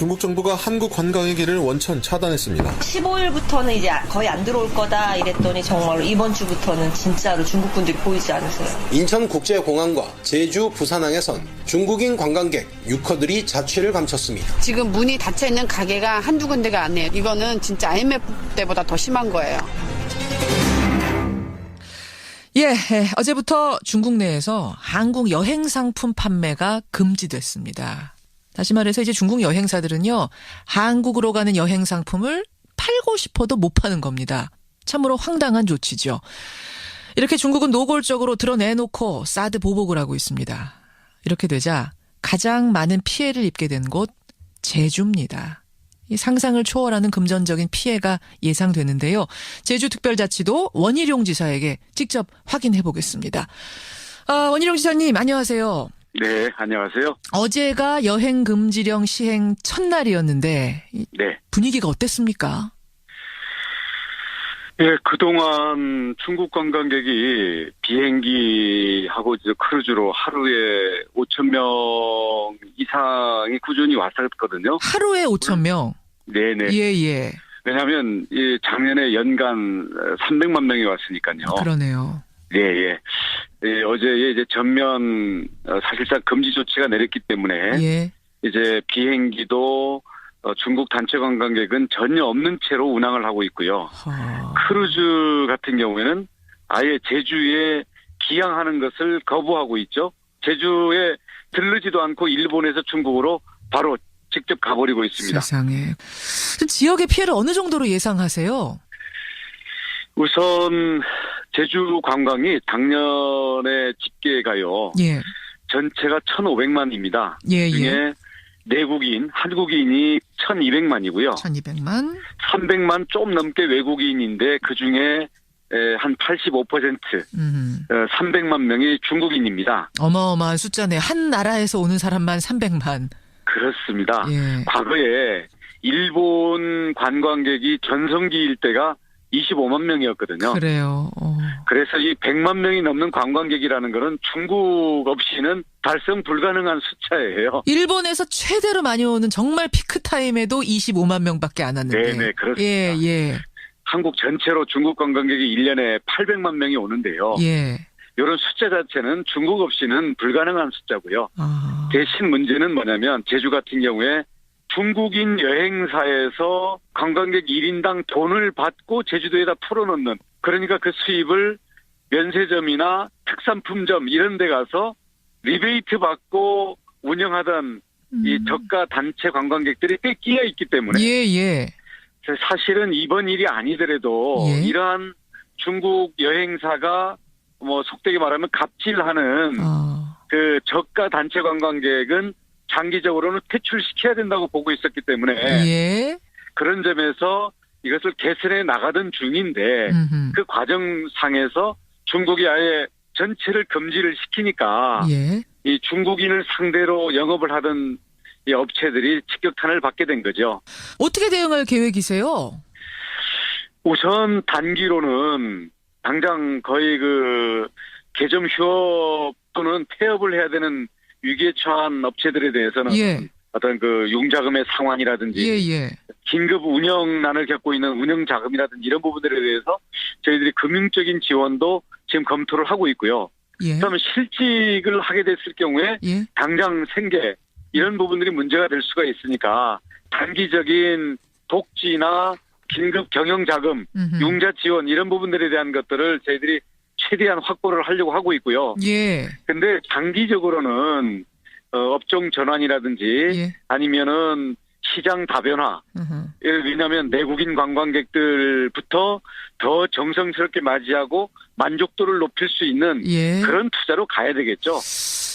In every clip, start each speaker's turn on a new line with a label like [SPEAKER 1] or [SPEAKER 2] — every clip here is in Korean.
[SPEAKER 1] 중국 정부가 한국 관광의 길을 원천 차단했습니다.
[SPEAKER 2] 15일부터는 이제 거의 안 들어올 거다 이랬더니 정말로 이번 주부터는 진짜로 중국 분들이 보이지 않으세요.
[SPEAKER 3] 인천국제공항과 제주 부산항에선 중국인 관광객 유커들이 자취를 감췄습니다.
[SPEAKER 4] 지금 문이 닫혀 있는 가게가 한두 군데가 아니에요. 이거는 진짜 IMF 때보다 더 심한 거예요.
[SPEAKER 5] 예, 예, 어제부터 중국 내에서 한국 여행 상품 판매가 금지됐습니다. 다시 말해서 이제 중국 여행사들은요, 한국으로 가는 여행 상품을 팔고 싶어도 못 파는 겁니다. 참으로 황당한 조치죠. 이렇게 중국은 노골적으로 드러내놓고 사드 보복을 하고 있습니다. 이렇게 되자 가장 많은 피해를 입게 된 곳 제주입니다. 이 상상을 초월하는 금전적인 피해가 예상되는데요. 제주특별자치도 원희룡 지사에게 직접 확인해 보겠습니다. 아, 원희룡 지사님 안녕하세요.
[SPEAKER 6] 네, 안녕하세요.
[SPEAKER 5] 어제가 여행 금지령 시행 첫날이었는데 이
[SPEAKER 6] 네.
[SPEAKER 5] 분위기가 어땠습니까?
[SPEAKER 6] 예, 그동안 중국 관광객이 비행기하고 이제 크루즈로 하루에 5천 명 이상이 꾸준히 왔었거든요.
[SPEAKER 5] 하루에 5천 명.
[SPEAKER 6] 네 네.
[SPEAKER 5] 예, 예.
[SPEAKER 6] 왜냐하면 이 작년에 연간 300만 명이 왔으니까요.
[SPEAKER 5] 그러네요.
[SPEAKER 6] 예, 예. 예, 어제 이제 전면 어, 사실상 금지 조치가 내렸기 때문에
[SPEAKER 5] 예.
[SPEAKER 6] 이제 비행기도 어, 중국 단체 관광객은 전혀 없는 채로 운항을 하고 있고요.
[SPEAKER 5] 허.
[SPEAKER 6] 크루즈 같은 경우에는 아예 제주에 기항하는 것을 거부하고 있죠. 제주에 들르지도 않고 일본에서 중국으로 바로 직접 가버리고 있습니다.
[SPEAKER 5] 세상에. 그 지역의 피해를 어느 정도로 예상하세요?
[SPEAKER 6] 우선 제주 관광이 작년에 집계가요.
[SPEAKER 5] 예.
[SPEAKER 6] 전체가 1,500만입니다.
[SPEAKER 5] 예, 예.
[SPEAKER 6] 중에 내국인, 한국인이 1,200만이고요.
[SPEAKER 5] 1200만.
[SPEAKER 6] 300만 좀 넘게 외국인인데 그 중에 한 85%,
[SPEAKER 5] 음.
[SPEAKER 6] 300만 명이 중국인입니다.
[SPEAKER 5] 어마어마한 숫자네. 한 나라에서 오는 사람만 300만.
[SPEAKER 6] 그렇습니다.
[SPEAKER 5] 예.
[SPEAKER 6] 과거에 일본 관광객이 전성기일 때가 25만 명이었거든요.
[SPEAKER 5] 그래요. 어.
[SPEAKER 6] 그래서 이 100만 명이 넘는 관광객이라는 거는 중국 없이는 달성 불가능한 숫자예요.
[SPEAKER 5] 일본에서 최대로 많이 오는 정말 피크 타임에도 25만 명밖에 안 왔는데.
[SPEAKER 6] 네네, 그렇습니다.
[SPEAKER 5] 예, 예.
[SPEAKER 6] 한국 전체로 중국 관광객이 1년에 800만 명이 오는데요.
[SPEAKER 5] 예.
[SPEAKER 6] 이런 숫자 자체는 중국 없이는 불가능한 숫자고요.
[SPEAKER 5] 아.
[SPEAKER 6] 대신 문제는 뭐냐면 제주 같은 경우에 중국인 여행사에서 관광객 1인당 돈을 받고 제주도에다 풀어놓는 그러니까 그 수입을 면세점이나 특산품점 이런 데 가서 리베이트 받고 운영하던 이
[SPEAKER 5] 음.
[SPEAKER 6] 저가 단체 관광객들이 꽤 끼어 있기 때문에
[SPEAKER 5] 예, 예.
[SPEAKER 6] 사실은 이번 일이 아니더라도
[SPEAKER 5] 예.
[SPEAKER 6] 이러한 중국 여행사가 뭐 속되게 말하면 갑질하는
[SPEAKER 5] 어.
[SPEAKER 6] 그 저가 단체 관광객은 장기적으로는 퇴출시켜야 된다고 보고 있었기 때문에
[SPEAKER 5] 예.
[SPEAKER 6] 그런 점에서 이것을 개선해 나가던 중인데
[SPEAKER 5] 음흠.
[SPEAKER 6] 그 과정상에서 중국이 아예 전체를 금지를 시키니까
[SPEAKER 5] 예.
[SPEAKER 6] 이 중국인을 상대로 영업을 하던 이 업체들이 직격탄을 받게 된 거죠.
[SPEAKER 5] 어떻게 대응할 계획이세요?
[SPEAKER 6] 우선 단기로는 당장 거의 그 개점 휴업 또는 폐업을 해야 되는 위기에 처한 업체들에 대해서는
[SPEAKER 5] 예.
[SPEAKER 6] 어떤 그 융자금의 상환이라든지
[SPEAKER 5] 예, 예.
[SPEAKER 6] 긴급 운영난을 겪고 있는 운영 자금이라든지 이런 부분들에 대해서 저희들이 금융적인 지원도 지금 검토를 하고 있고요.
[SPEAKER 5] 예.
[SPEAKER 6] 그다음에 실직을 하게 됐을 경우에
[SPEAKER 5] 예.
[SPEAKER 6] 당장 생계 이런 부분들이 문제가 될 수가 있으니까 단기적인 독지나 긴급 경영 자금,
[SPEAKER 5] 음흠.
[SPEAKER 6] 융자 지원 이런 부분들에 대한 것들을 저희들이 최대한 확보를 하려고 하고 있고요.
[SPEAKER 5] 예.
[SPEAKER 6] 근데 장기적으로는 어, 업종 전환이라든지
[SPEAKER 5] 예.
[SPEAKER 6] 아니면은 시장 다변화.
[SPEAKER 5] 음흠.
[SPEAKER 6] 왜냐하면 내국인 관광객들부터 더 정성스럽게 맞이하고 만족도를 높일 수 있는
[SPEAKER 5] 예.
[SPEAKER 6] 그런 투자로 가야 되겠죠.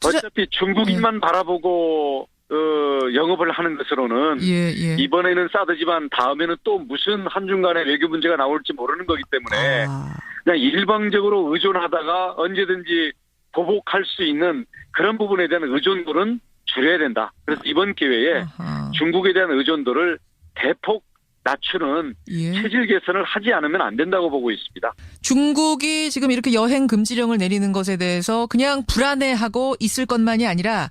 [SPEAKER 5] 투자-
[SPEAKER 6] 어차피 중국인만 바라보고 어, 영업을 하는 것으로는
[SPEAKER 5] 예, 예.
[SPEAKER 6] 이번에는 싸드지만 다음에는 또 무슨 한중간에 외교 문제가 나올지 모르는 거기 때문에
[SPEAKER 5] 아,
[SPEAKER 6] 그냥 일방적으로 의존하다가 언제든지 보복할 수 있는 그런 부분에 대한 의존도는 줄여야 된다. 그래서 이번 기회에
[SPEAKER 5] 아하.
[SPEAKER 6] 중국에 대한 의존도를 대폭 낮추는
[SPEAKER 5] 예.
[SPEAKER 6] 체질 개선을 하지 않으면 안 된다고 보고 있습니다.
[SPEAKER 5] 중국이 지금 이렇게 여행 금지령을 내리는 것에 대해서 그냥 불안해하고 있을 것만이 아니라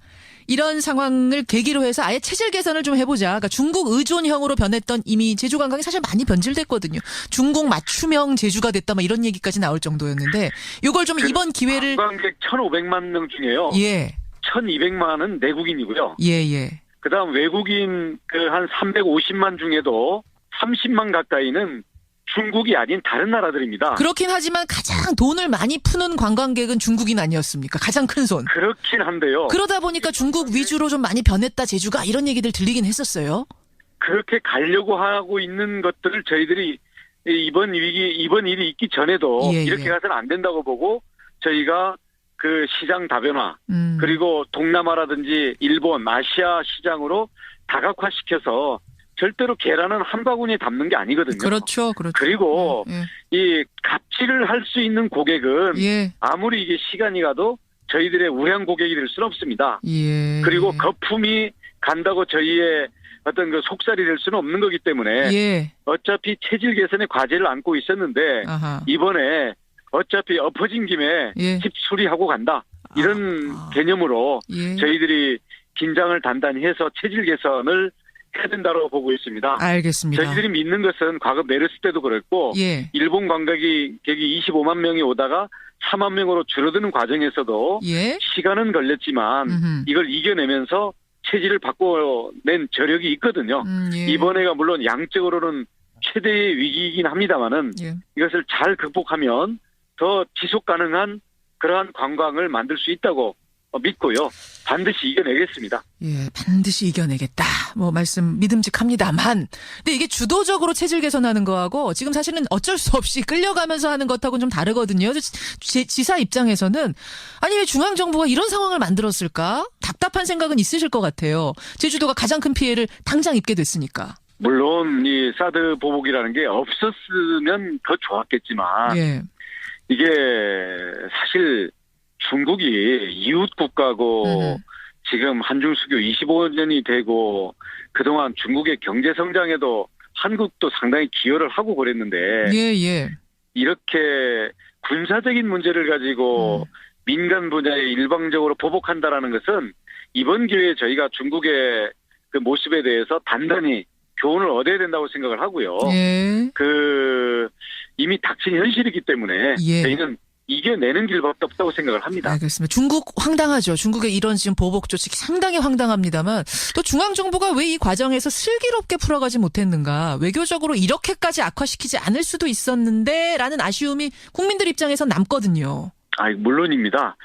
[SPEAKER 5] 이런 상황을 계기로 해서 아예 체질 개선을 좀 해보자. 그러니까 중국 의존형으로 변했던 이미 제주 관광이 사실 많이 변질됐거든요. 중국 맞춤형 제주가 됐다 막 이런 얘기까지 나올 정도였는데 이걸 좀 이번 기회를
[SPEAKER 6] 관광객 1,500만 명 중에요.
[SPEAKER 5] 예,
[SPEAKER 6] 1,200만은 내국인이고요.
[SPEAKER 5] 예, 예.
[SPEAKER 6] 그다음 외국인 그 한 350만 중에도 30만 가까이는 중국이 아닌 다른 나라들입니다.
[SPEAKER 5] 그렇긴 하지만 가장 돈을 많이 푸는 관광객은 중국인 아니었습니까? 가장 큰 손.
[SPEAKER 6] 그렇긴 한데요.
[SPEAKER 5] 그러다 보니까 중국 위주로 좀 많이 변했다 제주가 이런 얘기들 들리긴 했었어요.
[SPEAKER 6] 그렇게 가려고 하고 있는 것들을 저희들이 이번 위기 이번 일이 있기 전에도
[SPEAKER 5] 예,
[SPEAKER 6] 이렇게
[SPEAKER 5] 예.
[SPEAKER 6] 가서는 안 된다고 보고 저희가 그 시장 다변화
[SPEAKER 5] 음.
[SPEAKER 6] 그리고 동남아라든지 일본, 아시아 시장으로 다각화시켜서 절대로 계란은 한 바구니에 담는 게 아니거든요.
[SPEAKER 5] 그렇죠, 그렇죠.
[SPEAKER 6] 그리고
[SPEAKER 5] 예,
[SPEAKER 6] 이 갑질을 할 수 있는 고객은
[SPEAKER 5] 예,
[SPEAKER 6] 아무리 이게 시간이 가도 저희들의 우량 고객이 될 수는 없습니다.
[SPEAKER 5] 예.
[SPEAKER 6] 그리고 거품이 간다고 저희의 어떤 그 속살이 될 수는 없는 거기 때문에
[SPEAKER 5] 예,
[SPEAKER 6] 어차피 체질 개선의 과제를 안고 있었는데
[SPEAKER 5] 아하.
[SPEAKER 6] 이번에 어차피 엎어진 김에
[SPEAKER 5] 예.
[SPEAKER 6] 집 수리하고 간다 이런
[SPEAKER 5] 아.
[SPEAKER 6] 개념으로
[SPEAKER 5] 예.
[SPEAKER 6] 저희들이 긴장을 단단히 해서 체질 개선을 해야 된다고 보고 있습니다.
[SPEAKER 5] 알겠습니다.
[SPEAKER 6] 저희들이 믿는 것은 과거 메르스 때도 그랬고
[SPEAKER 5] 예,
[SPEAKER 6] 일본 관광객이 25만 명이 오다가 4만 명으로 줄어드는 과정에서도
[SPEAKER 5] 예.
[SPEAKER 6] 시간은 걸렸지만
[SPEAKER 5] 음흠.
[SPEAKER 6] 이걸 이겨내면서 체질을 바꿔낸 저력이 있거든요.
[SPEAKER 5] 음, 예.
[SPEAKER 6] 이번에가 물론 양적으로는 최대의 위기이긴 합니다만은
[SPEAKER 5] 예.
[SPEAKER 6] 이것을 잘 극복하면 더 지속 가능한 그러한 관광을 만들 수 있다고 믿고요. 반드시 이겨내겠습니다.
[SPEAKER 5] 예, 반드시 이겨내겠다. 뭐 말씀 믿음직합니다만. 근데 이게 주도적으로 체질 개선하는 거하고 지금 사실은 어쩔 수 없이 끌려가면서 하는 것하고는 좀 다르거든요. 지, 지사 입장에서는 아니 왜 중앙 정부가 이런 상황을 만들었을까? 답답한 생각은 있으실 것 같아요. 제주도가 가장 큰 피해를 당장 입게 됐으니까.
[SPEAKER 6] 물론 이 사드 보복이라는 게 없었으면 더 좋았겠지만
[SPEAKER 5] 예.
[SPEAKER 6] 이게 사실 중국이 이웃 국가고
[SPEAKER 5] 음.
[SPEAKER 6] 지금 한중 수교 25년이 되고 그동안 중국의 경제 성장에도 한국도 상당히 기여를 하고 그랬는데
[SPEAKER 5] 예, 예.
[SPEAKER 6] 이렇게 군사적인 문제를 가지고
[SPEAKER 5] 음.
[SPEAKER 6] 민간 분야에 일방적으로 보복한다라는 것은 이번 기회에 저희가 중국의 그 모습에 대해서 단단히 교훈을 얻어야 된다고 생각을 하고요.
[SPEAKER 5] 예.
[SPEAKER 6] 그 이미 닥친 현실이기 때문에
[SPEAKER 5] 예.
[SPEAKER 6] 저희는 이겨내는 길밖에 없다고 생각을 합니다.
[SPEAKER 5] 알겠습니다. 중국 황당하죠. 중국의 이런 지금 보복 조치 상당히 황당합니다만 또 중앙 정부가 왜 이 과정에서 슬기롭게 풀어가지 못했는가? 외교적으로 이렇게까지 악화시키지 않을 수도 있었는데라는 아쉬움이 국민들 입장에서 남거든요.
[SPEAKER 6] 아, 물론입니다.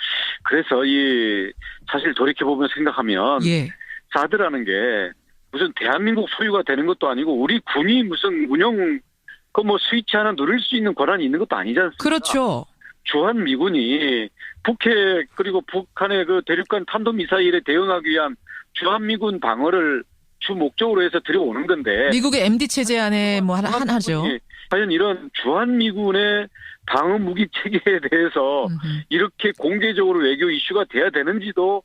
[SPEAKER 6] 그래서 이 사실 돌이켜 보면 생각하면
[SPEAKER 5] 예.
[SPEAKER 6] 사드라는 게 무슨 대한민국 소유가 되는 것도 아니고 우리 군이 무슨 운영 그 뭐 스위치 하나 누를 수 있는 권한이 있는 것도 아니지 않습니까?
[SPEAKER 5] 그렇죠.
[SPEAKER 6] 주한 미군이 북해 그리고 북한의 그 대륙간 탄도 미사일에 대응하기 위한 주한 미군 방어를 주 목적으로 해서 들여오는 건데
[SPEAKER 5] 미국의 MD 체제 안에 뭐 하나 하나 하죠.
[SPEAKER 6] 미군이 과연 이런 주한 미군의 방어 무기 체계에 대해서
[SPEAKER 5] 음흠.
[SPEAKER 6] 이렇게 공개적으로 외교 이슈가 돼야 되는지도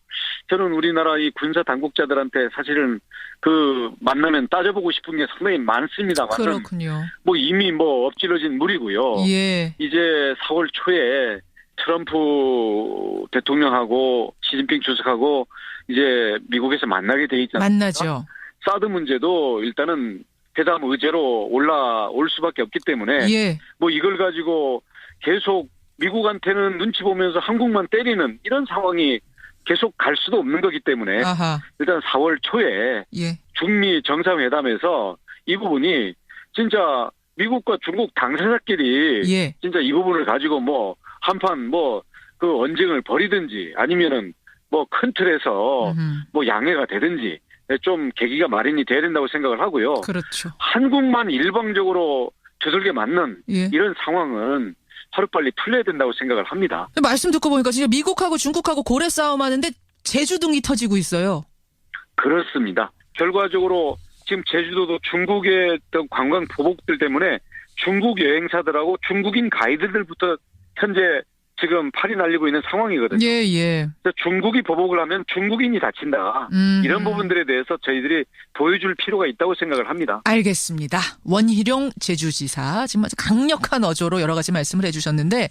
[SPEAKER 6] 저는 우리나라 이 군사 당국자들한테 사실은 그 만나면 따져보고 싶은 게 상당히 많습니다만
[SPEAKER 5] 그렇군요.
[SPEAKER 6] 뭐 이미 뭐 엎질러진 물이고요.
[SPEAKER 5] 예.
[SPEAKER 6] 이제 4월 초에 트럼프 대통령하고 시진핑 주석하고 이제 미국에서 만나게 돼 않습니까?
[SPEAKER 5] 만나죠.
[SPEAKER 6] 사드 문제도 일단은 회담 의제로 올라올 수밖에 없기 때문에
[SPEAKER 5] 예.
[SPEAKER 6] 뭐 이걸 가지고 계속 미국한테는 눈치 보면서 한국만 때리는 이런 상황이 계속 갈 수도 없는 거기 때문에
[SPEAKER 5] 아하.
[SPEAKER 6] 일단 4월 초에
[SPEAKER 5] 예.
[SPEAKER 6] 중미 정상회담에서 이 부분이 진짜 미국과 중국 당사자끼리
[SPEAKER 5] 예.
[SPEAKER 6] 진짜 이 부분을 가지고 뭐 한판 뭐 그 언쟁을 벌이든지 아니면은 뭐 큰 틀에서
[SPEAKER 5] 음흠.
[SPEAKER 6] 뭐 양해가 되든지 좀 계기가 마련이 돼야 된다고 생각을 하고요.
[SPEAKER 5] 그렇죠.
[SPEAKER 6] 한국만 일방적으로 두들겨 맞는
[SPEAKER 5] 예.
[SPEAKER 6] 이런 상황은 하루빨리 풀려야 된다고 생각을 합니다.
[SPEAKER 5] 말씀 듣고 보니까 진짜 미국하고 중국하고 고래 싸움 하는데 제주둥이 터지고 있어요.
[SPEAKER 6] 그렇습니다. 결과적으로 지금 제주도도 중국의 어떤 관광 보복들 때문에 중국 여행사들하고 중국인 가이드들부터 현재 지금 팔이 날리고 있는 상황이거든요.
[SPEAKER 5] 예, 예.
[SPEAKER 6] 중국이 보복을 하면 중국인이 다친다.
[SPEAKER 5] 음.
[SPEAKER 6] 이런 부분들에 대해서 저희들이 보여줄 필요가 있다고 생각을 합니다.
[SPEAKER 5] 알겠습니다. 원희룡 제주지사 지금 아주 강력한 어조로 여러 가지 말씀을 해주셨는데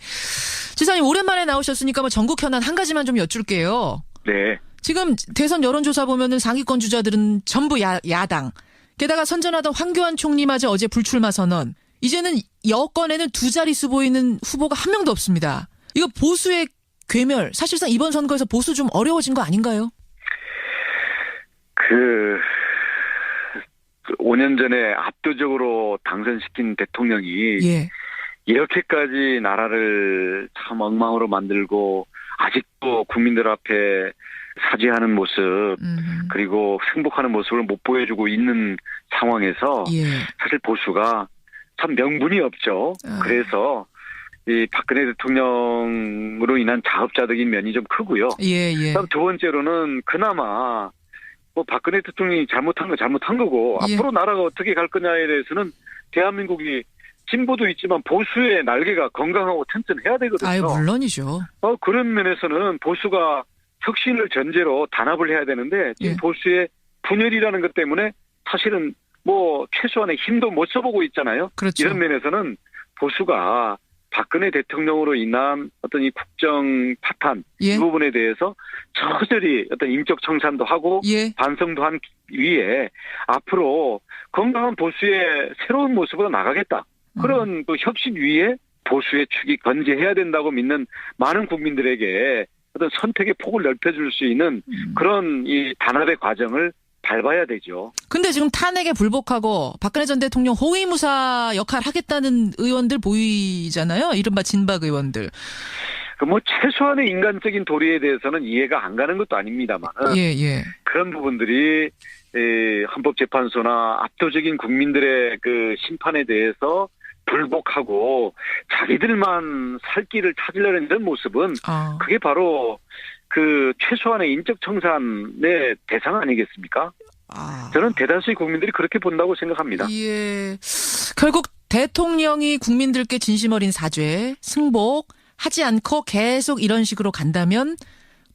[SPEAKER 5] 지사님 오랜만에 나오셨으니까 뭐 전국 현안 한 가지만 좀 여쭐게요.
[SPEAKER 6] 네.
[SPEAKER 5] 지금 대선 여론조사 보면은 상위권 주자들은 전부 야, 야당. 게다가 선전하던 황교안 총리마저 어제 불출마 선언. 이제는 여권에는 두 자릿수 보이는 후보가 한 명도 없습니다. 이거 보수의 괴멸. 사실상 이번 선거에서 보수 좀 어려워진 거 아닌가요?
[SPEAKER 6] 그, 그 5년 전에 압도적으로 당선시킨 대통령이
[SPEAKER 5] 예.
[SPEAKER 6] 이렇게까지 나라를 참 엉망으로 만들고 아직도 국민들 앞에 사죄하는 모습
[SPEAKER 5] 음.
[SPEAKER 6] 그리고 승복하는 모습을 못 보여주고 있는 상황에서
[SPEAKER 5] 예.
[SPEAKER 6] 사실 보수가 참 명분이 없죠.
[SPEAKER 5] 아.
[SPEAKER 6] 그래서 이 박근혜 대통령으로 인한 자업자득인 면이 좀 크고요.
[SPEAKER 5] 예, 예.
[SPEAKER 6] 그다음 두 번째로는 그나마 뭐 박근혜 대통령이 잘못한 거 잘못한 거고
[SPEAKER 5] 예.
[SPEAKER 6] 앞으로 나라가 어떻게 갈 거냐에 대해서는 대한민국이 진보도 있지만 보수의 날개가 건강하고 튼튼해야 되거든요.
[SPEAKER 5] 아유, 물론이죠.
[SPEAKER 6] 어, 그런 면에서는 보수가 혁신을 전제로 단합을 해야 되는데 지금
[SPEAKER 5] 예.
[SPEAKER 6] 보수의 분열이라는 것 때문에 사실은 뭐 최소한의 힘도 못 써보고 있잖아요.
[SPEAKER 5] 그렇죠.
[SPEAKER 6] 이런 면에서는 보수가 박근혜 대통령으로 인한 어떤 이 국정 파탄
[SPEAKER 5] 예.
[SPEAKER 6] 이 부분에 대해서 저절히 어떤 인적 청산도 하고
[SPEAKER 5] 예.
[SPEAKER 6] 반성도 한 위에 앞으로 건강한 보수의 새로운 모습으로 나가겠다.
[SPEAKER 5] 음.
[SPEAKER 6] 그런 그 혁신 위에 보수의 축이 건재해야 된다고 믿는 많은 국민들에게 어떤 선택의 폭을 넓혀줄 수 있는
[SPEAKER 5] 음.
[SPEAKER 6] 그런 이 단합의 과정을 밟아야 되죠.
[SPEAKER 5] 근데 지금 탄핵에 불복하고 박근혜 전 대통령 호위무사 역할 하겠다는 의원들 보이잖아요. 이른바 진박 의원들.
[SPEAKER 6] 그 뭐 최소한의 인간적인 도리에 대해서는 이해가 안 가는 것도 아닙니다만
[SPEAKER 5] 예, 예.
[SPEAKER 6] 그런 부분들이 에, 헌법재판소나 압도적인 국민들의 그 심판에 대해서 불복하고 자기들만 살 길을 찾으려는 이런 모습은
[SPEAKER 5] 아.
[SPEAKER 6] 그게 바로 그 최소한의 인적 청산의 대상 아니겠습니까?
[SPEAKER 5] 아.
[SPEAKER 6] 저는 대다수의 국민들이 그렇게 본다고 생각합니다.
[SPEAKER 5] 예. 결국 대통령이 국민들께 진심 어린 사죄, 승복 하지 않고 계속 이런 식으로 간다면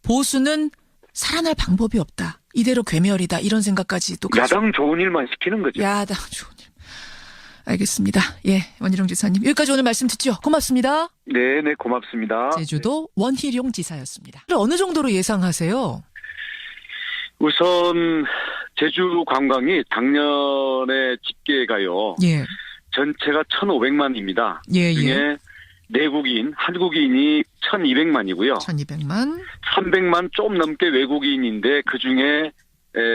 [SPEAKER 5] 보수는 살아날 방법이 없다. 이대로 괴멸이다. 이런 생각까지 또 가지고
[SPEAKER 6] 야당 좋은 일만 시키는 거죠.
[SPEAKER 5] 야당 좋은 일. 알겠습니다. 예, 원희룡 지사님 여기까지 오늘 말씀 듣죠. 고맙습니다.
[SPEAKER 6] 네, 네, 고맙습니다.
[SPEAKER 5] 제주도 원희룡 지사였습니다. 어느 정도로 예상하세요?
[SPEAKER 6] 우선 제주 관광이 작년에 집계가요.
[SPEAKER 5] 예,
[SPEAKER 6] 전체가 1,500만입니다.
[SPEAKER 5] 예, 예.
[SPEAKER 6] 중에 내국인, 한국인이 1,200만이고요.
[SPEAKER 5] 1200만.
[SPEAKER 6] 300만 좀 넘게 외국인인데 그 중에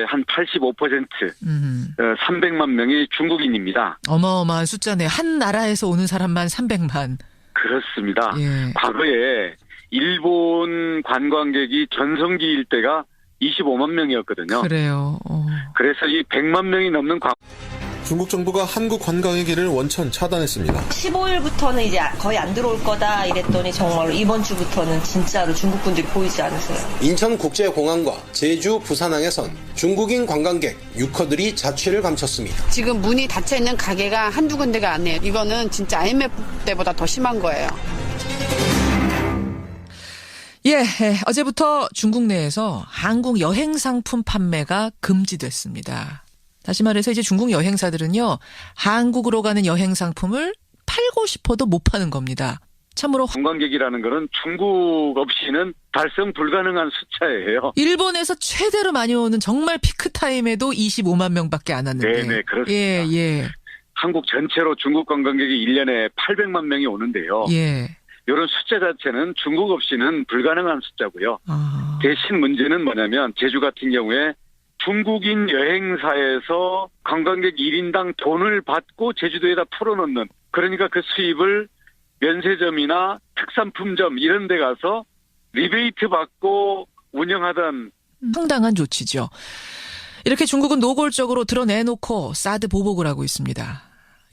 [SPEAKER 6] 한 85%,
[SPEAKER 5] 음,
[SPEAKER 6] 300만 명이 중국인입니다.
[SPEAKER 5] 어마어마한 숫자네. 한 나라에서 오는 사람만 300만.
[SPEAKER 6] 그렇습니다.
[SPEAKER 5] 예.
[SPEAKER 6] 과거에 일본 관광객이 전성기일 때가 25만 명이었거든요.
[SPEAKER 5] 그래요. 어.
[SPEAKER 6] 그래서 이 100만 명이 넘는 관
[SPEAKER 1] 중국 정부가 한국 관광의 길을 원천 차단했습니다.
[SPEAKER 2] 15일부터는 이제 거의 안 들어올 거다 이랬더니 정말로 이번 주부터는 진짜로 중국 분들이 보이지 않으세요.
[SPEAKER 3] 인천국제공항과 제주 부산항에선 중국인 관광객 유커들이 자취를 감췄습니다.
[SPEAKER 4] 지금 문이 닫혀 있는 가게가 한두 군데가 아니에요. 이거는 진짜 IMF 때보다 더 심한 거예요.
[SPEAKER 5] 예, 예, 어제부터 중국 내에서 한국 여행 상품 판매가 금지됐습니다. 다시 말해서 이제 중국 여행사들은요, 한국으로 가는 여행 상품을 팔고 싶어도 못 파는 겁니다. 참으로 화-
[SPEAKER 6] 관광객이라는 거는 중국 없이는 달성 불가능한 숫자예요.
[SPEAKER 5] 일본에서 최대로 많이 오는 정말 피크 타임에도 25만 명밖에 안 왔는데.
[SPEAKER 6] 네 네, 그렇습니다.
[SPEAKER 5] 예, 예,
[SPEAKER 6] 한국 전체로 중국 관광객이 1년에 800만 명이 오는데요.
[SPEAKER 5] 예.
[SPEAKER 6] 이런 숫자 자체는 중국 없이는 불가능한 숫자고요.
[SPEAKER 5] 아,
[SPEAKER 6] 대신 문제는 뭐냐면 제주 같은 경우에 중국인 여행사에서 관광객 1인당 돈을 받고 제주도에다 풀어놓는 그러니까 그 수입을 면세점이나 특산품점 이런 데 가서 리베이트 받고 운영하던
[SPEAKER 5] 상당한 조치죠. 이렇게 중국은 노골적으로 드러내놓고 사드 보복을 하고 있습니다.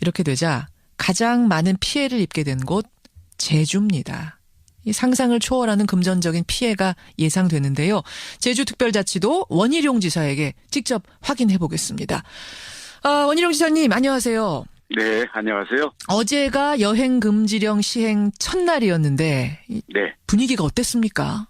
[SPEAKER 5] 이렇게 되자 가장 많은 피해를 입게 된 곳 제주입니다. 이 상상을 초월하는 금전적인 피해가 예상되는데요. 제주특별자치도 원희룡 지사에게 직접 확인해 보겠습니다. 아, 원희룡 지사님 안녕하세요.
[SPEAKER 6] 네 안녕하세요
[SPEAKER 5] 어제가 여행 금지령 시행 첫날이었는데
[SPEAKER 6] 이네
[SPEAKER 5] 분위기가 어땠습니까?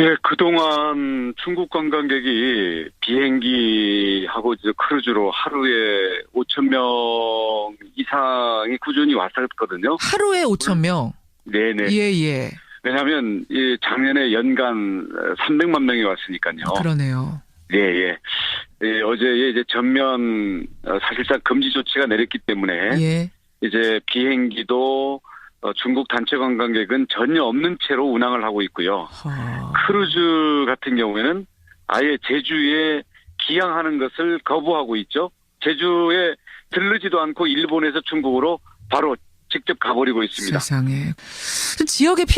[SPEAKER 6] 예, 그동안 중국 관광객이 비행기하고 이제 크루즈로 하루에 5천 명 이상이 꾸준히 왔었거든요.
[SPEAKER 5] 하루에 5천 명.
[SPEAKER 6] 네네.
[SPEAKER 5] 예, 예.
[SPEAKER 6] 왜냐하면 이 작년에 연간 300만 명이 왔으니까요.
[SPEAKER 5] 그러네요.
[SPEAKER 6] 예, 예. 예, 어제 이제 전면 어, 사실상 금지 조치가 내렸기 때문에
[SPEAKER 5] 예.
[SPEAKER 6] 이제 비행기도 어, 중국 단체 관광객은 전혀 없는 채로 운항을 하고 있고요.
[SPEAKER 5] 허.
[SPEAKER 6] 크루즈 같은 경우에는 아예 제주에 기항하는 것을 거부하고 있죠. 제주에 들르지도 않고 일본에서 중국으로 바로 직접 가버리고 있습니다.
[SPEAKER 5] 세상에. 지역의 피해